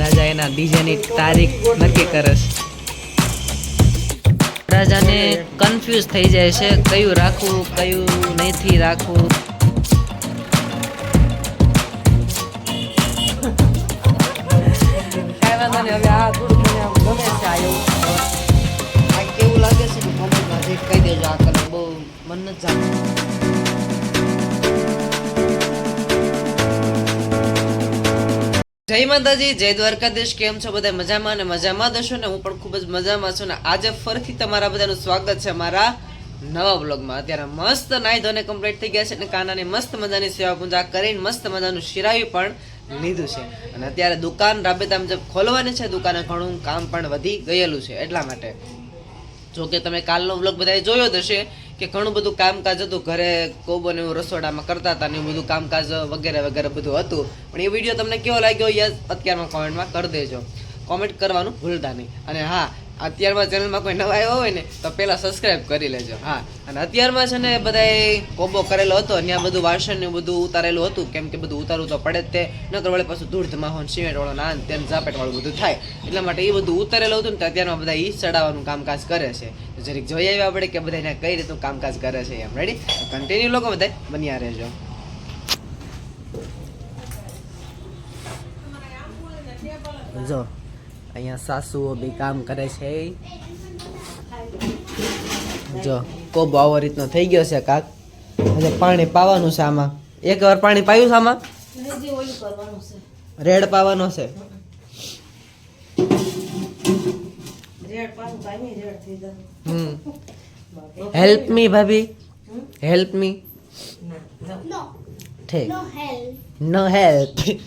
રાજા એના ડીજેની તારીખ નક્કી કરે છે રાજાને કન્ફ્યુઝ થઈ જાય છે કયું રાખવું કયું નથી રાખવું. કેવું લાગે છે કે કોમેન્ટમાં જે કહી દેજો આ કલર બહુ મન જ જાણતું. જય માતાજી, જય દ્વારકાધીશ, કેમ છો બધા? મજામાં અને મજામાં દશો ને? હું પણ ખૂબ જ મજામાં છું ને આજે ફરીથી તમારા બધાનું સ્વાગત છે મારા નવા બ્લોગમાં અત્યારે મસ્ત નાઈ ધોને કમ્પ્લીટ થઈ ગયા છે અને કાનાની મસ્ત મજાની સેવા પૂજા કરીને મસ્ત મજાનું શિરાવી પણ લીધું છે. અને અત્યારે દુકાન રાબેતા મુજબ ખોલવાની છે, દુકાને ઘણું કામ પણ વધી ગયેલું છે એટલા માટે. જો કે તમે કાલનો વ્લોગ બધાએ જોયો જ હશે. કે ઘણું બધું કામકાજ હતું. ઘરે કોબો ને એવું રસોડામાં કરતા હતા ને એવું બધું કામકાજ વગેરે વગેરે બધું હતું. પણ એ વીડિયો તમને કેવો લાગ્યો યસ અત્યારમાં કોમેન્ટમાં કરી દેજો. કોમેન્ટ કરવાનું ભૂલતા નહીં. અને હા, અત્યારમાં ચેનલમાં કોઈ નવા આવ્યો હોય ને, તો પહેલાં સબસ્ક્રાઈબ કરી લેજો. હા, અને અત્યારમાં છે ને બધાએ કોબો કરેલો હતો. ત્યાં બધું વાસણ ને બધું ઉતારેલું હતું. કેમ કે બધું ઉતારવું તો પડે જ તે. નકર વળે પાછું ધૂળ સિમેન્ટ વાળો નાન તેમ ઝાપેટ વાળું બધું થાય. એટલા માટે એ બધું ઉતારેલું હતું ને તો અત્યારમાં બધા એ ચડાવવાનું કામકાજ કરે છે. જરીક જોઈ આવ્યા આપણે કે બધા કઈ રીતનું કામકાજ કરે છે એમ. રેડી કન્ટિન્યુ લોકો બધા બન્યા રહેજો. જો, અહીંયા સાસુઓ બી કામ કરે છે. જો, કોબો આવો રીતનો થઈ ગયો છે કાક. એટલે પાણી પાવાનું છે આમાં. એક વાર પાણી પાયું છે આમાં? રેડ પાવાનો છે. હમ હેલ્પ મી ભાભી. હેલ્પ મી ઠીક. ન નો હેલ્પ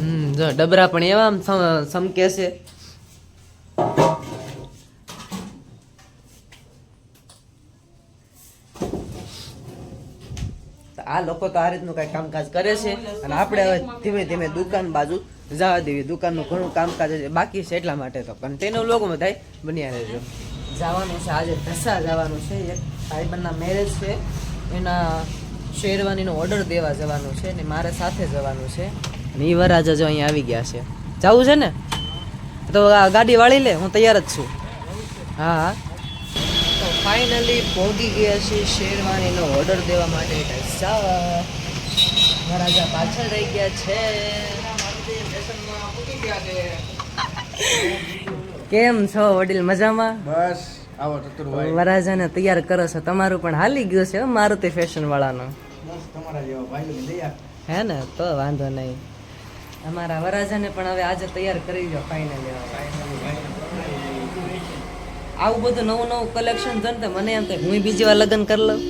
હમ જો ડબરા પણ એવા આમ સમ- સમકે છે. તો આ લોકો તો આ રીતનું કઈ કામકાજ કરે છે. અને આપણે હવે ધીમે ધીમે દુકાન બાજુ જવા દેવી. દુકાનનું ઘણું કામકાજ છે. બાકી છે એટલા માટે તો. કન્ટેનર લોકો બધાય બન્યા રહેજો. જવાનું છે. આજે ધસા જવાનું છે એક સાહેબના મેરેજ છે. એના શેરવાનીનો ઓર્ડર દેવા જવાનું છે ને મારે સાથે જવાનું છે. અને એ વરાજ જો અહીંયા આવી ગયા છે. જવું છે ને? તો ગાડી વાળી લે. હું તૈયાર જ છું. હા હા. ફાઇનલી પહોંચી ગયા છે શેરવાનીનો ઓર્ડર દેવા માટે. મહારાજા વરાજા પાછળ રહી ગયા છે. કેમ છો વડીલ મજામાં? બસ આવો ચતુરભાઈ વરાજાને તૈયાર કરો છો. તમારું પણ હાલી ગયું છે હો, મારુતિ ફેશન વાળાનો. બસ તમારા જેવા ભાઈઓ દયા હે ને તો વાંધો નહીં. અમારા વરાજાને પણ હવે આજે તૈયાર કરી દો ફાઇનલી આવું બધું નવું નવું કલેક્શન છે ને મને એમ થાય હું બીજી વાર લગ્ન કરી લઉં.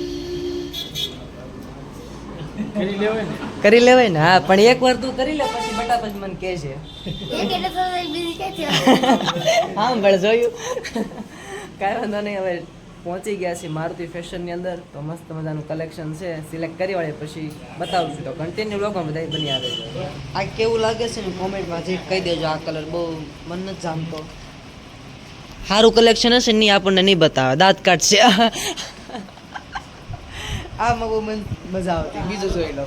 કરી લેવાય ને. કરી લેવાય ને હા પણ એક વાર તું કરી લે પછી બટા પછી મને કહે છે હા પણ જોયું. કાંઈ વાંધો નહીં હવે પહોંચી ગયા છે મારુતિ ફેશનની અંદર. તો મસ્ત મજાનું કલેક્શન છે. સિલેક્ટ કરી વાળે પછી બતાવું છું તો કન્ટિન્યુ લોકો બધા બની આવે. છે આ કેવું લાગે છે ને કોમેન્ટમાં જે કહી દેજો આ કલર બહુ મન નથી જામતો સારું કલેક્શન હશે નહીં આપણને નહીં બતાવે. દાંત કાઢશે. આમાં બહુ મજા આવતી. બીજું જોઈ લો.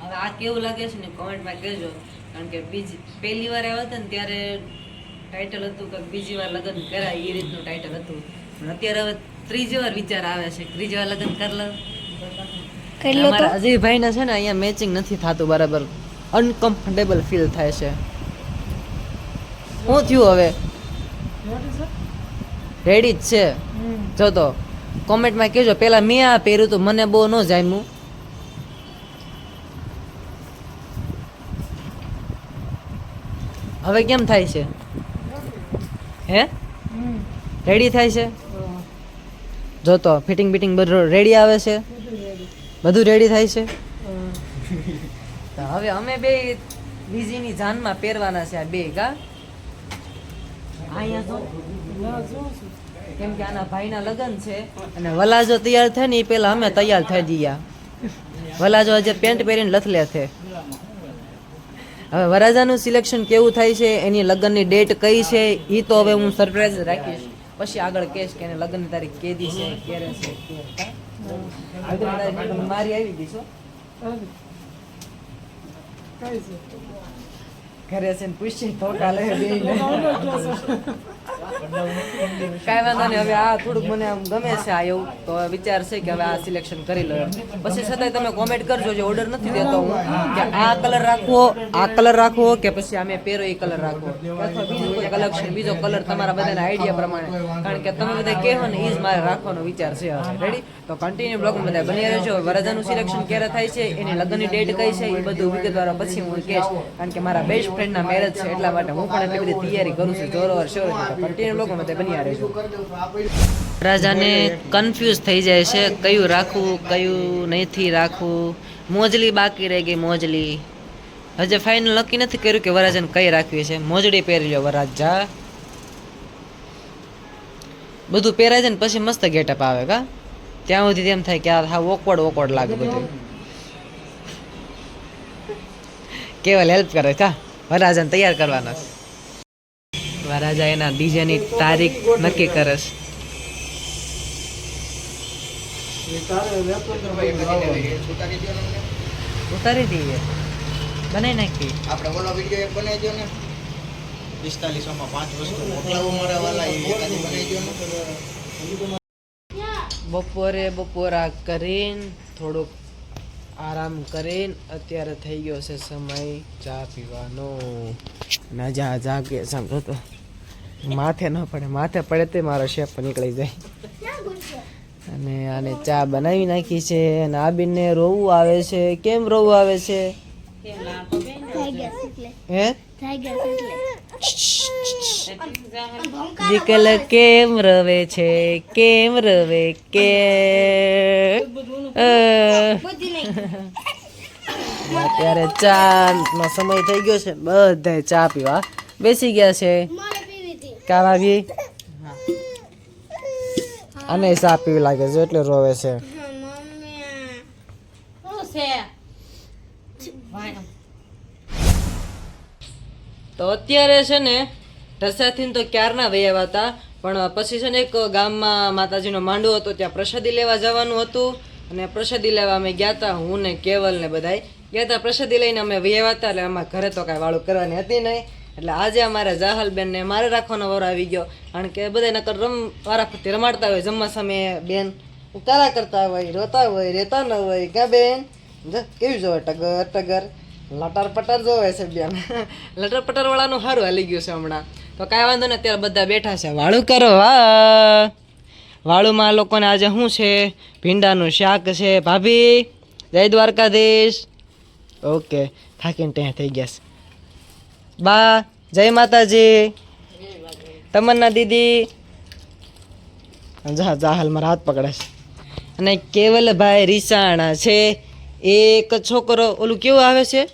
હવે આ કેવું લાગે છે ને કોમેન્ટમાં કહેજો. કારણ કે બીજી પહેલી વાર આવ્યો હતા ને ત્યારે ટાઇટલ હતું કે બીજી વાર લગ્ન કરાય એ રીતનું ટાઇટલ હતું. પણ અત્યારે હવે ત્રીજી વાર વિચાર આવે છે. ત્રીજી વાર લગ્ન કરી લઉં કરી લો તો અમારા અજયભાઈ ને છે ને અહીંયા મેચિંગ નથી થતું બરાબર. અનકમ્ફર્ટેબલ ફીલ થાય છે. શું થયું હવે? રેડી જ છે. જો તો કોમેન્ટમાં કહેજો પેલા મેં આ પહેર્યું તો મને બહુ ન જામ્યું હવે કેમ થાય છે? હે? રેડી થાય છે? જો તો ફિટિંગ બિટિંગ બધું રેડી આવે છે? બધું રેડી થાય છે? હવે અમે બે બીજીની જાનમાં પહેરવાના છે આ બે કા અહીંયા જો કેમ કે આના ભાઈના લગ્ન છે. અને વલાજો તૈયાર થાય ને એ પહેલા અમે તૈયાર થઈ ગયા વલાજો આજે પેન્ટ પહેરીને લથલે છે. હવે વરાજાનું સિલેક્શન કેવું થાય છે, એની લગ્નની ડેટ કઈ છે એ તો હવે હું સરપ્રાઈઝ રાખીશ. પછી આગળ કેશ કે એને લગ્નની તારીખ કેદી છે, ક્યારે છે મારી આવી ગઈ છો? ઘરે છે ને પૂછી તો કાલે. કાંઈ વાંધો નહીં, હવે આ થોડુંક મને આમ ગમે છે આ એવું, તો વિચાર છે કે હવે આ સિલેક્શન કરી લો પછી છતાંય તમે કોમેન્ટ કરજો, જે ઓર્ડર નથી દેતો હું, કે આ કલર રાખવો, આ કલર રાખવો કે પછી આમે પહેરો એ કલર રાખવો. અથવા બીજો કોઈ કલેક્શન બીજો કલર તમારા બધાના આઈડિયા પ્રમાણે. કારણ કે તમે બધા કહેવો ને એ જ મારે રાખવાનો વિચાર છે રેડી તો કન્ટિન્યુ બ્લોગ બધા બની રહેજો. વરદાનું સિલેક્શન ક્યારે થાય છે, એની લગ્નની ડેટ કઈ છે એ બધું વિગતવાર પછી હું કહેશ. કારણ કે મારા બેસ્ટ ફ્રેન્ડના મેરેજ છે, એટલા માટે હું પણ એટલી બધી તૈયારી કરું છું, જોરવાર, શોર કન્ટિન્યુ કન્ફ્યુઝ થઈ જાય છે, કયું રાખવું, કયું નહીંથી રાખવું, મોજલી બાકી રહી ગઈ, મોજલી. હજે ફાઇનલ નક્કી નથી કર્યું કે વરાજાને કઈ રાખવી છે. મોજડી પહેરી લો વરાજા. બધું પહેરાય છે ને પછી મસ્ત ગેટઅપ આવે કા? ત્યાં સુધી એમ થાય કે આ હા ઓકવર્ડ ઓકવર્ડ લાગે બધું. કેવલ હેલ્પ કરે કા વરાજાને તૈયાર કરવાના વરાજા એના ડીજેની તારીખ નક્કી કરે ઉતારી દઈએ. બનાવી નાખી આપણે ઓલો વીડિયો એક બનાવી દો ને. પિસ્તાલીસોમાં પાંચ વસ્તુ મોકલાવો મારા વાલા એ એકાદી બનાવી દો ને. બપોરે બપોરા કરીને થોડુંક આરામ કરીને અત્યારે થઈ ગયો છે સમય ચા પીવાનો. ના જા જાગે સમજો તો. માથે ન પડે, માથે પડે તે મારો શેપ નીકળી જાય. અને આને ચા બનાવી નાખી છે, અને આબીને રોવું આવે છે. કેમ રોવું આવે છે? હે? દીકલ કેમ રવે છે? કેમ રવે? કે. અત્યારે ચા નો સમય થઈ ગયો છે. બધા ચા પીવા બેસી ગયા છે. મારે પીવી હતી કા ભાભી અને સાપ પીવી લાગે છે એટલે રોવે છે. તો અત્યારે છે ને ઢસાથી તો ક્યારના વૈયા હતા પણ પછી છે ને એક ગામમાં માતાજીનો માંડવો હતો ત્યાં પ્રસાદી લેવા જવાનું હતું. અને પ્રસાદી લેવા અમે ગયા હતા હું ને કેવલ ને બધાય. ગયા હતા પ્રસાદી લઈને અમે વૈયા હતા એટલે અમારા ઘરે તો કાંઈ વાળું કરવાની હતી નહીં. એટલે આજે અમારે જાહલબેન ને મારે રાખવાનો વારો આવી ગયો. કારણ કે બધા નકર રમ વારાફરતી રમાડતા હોય, જમવા સમયે બેન. ઉતારા કરતા હોય, રોતા હોય રેતા ન હોય ક્યાં બેન? કેવી જોવે ટગર ટગર. લટર પટર જોવે છે બેન. લટર પટર વાળાનું સારું હાલી ગયું છે હમણાં. તો કાંઈ વાંધો ને અત્યારે બધા બેઠા છે. વાળું કરો વા વાળુમાં લોકોને આજે શું છે? ભીંડાનું શાક છે. ભાભી, જય દ્વારકાધીશ. ઓકે, થાકીને ત્યાં થઈ ગયા છે. બા, જય માતાજી. તમન્ના દીદી. જા જા હાલમાં હાથ છે અને કેવલભાઈ રીસાણા છે. એક છોકરો, ઓલું કેવું આવે છે?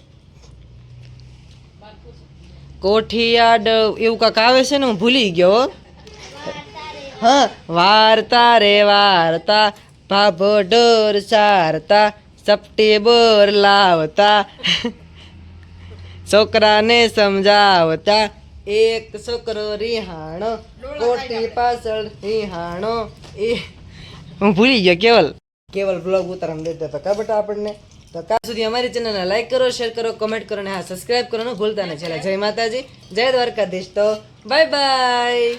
કોઠિયાડ, એવું કાંક આવે છે ને, હું ભૂલી ગયો. હો. વાર્તા રે, વાર્તા. ભાભો ડોર સારતા, સપટી બોર લાવતા. છોકરાને સમજાવતા એક છોકરો રિહાણો કોટી પાછળ રિહાણો એ હું ભૂલી ગયો કેવલ. કેવલ બ્લોગ ઉતારમ દેતો તો કા બેટા આપણને? તો કા સુધી અમારી ચેનલને લાઈક કરો શેર કરો કમેન્ટ કરો અને હા સબસ્ક્રાઇબ કરવાનું ભૂલતા નહીં છેલ્લે જય માતાજી જય દ્વારકાધીશ. તો બાય બાય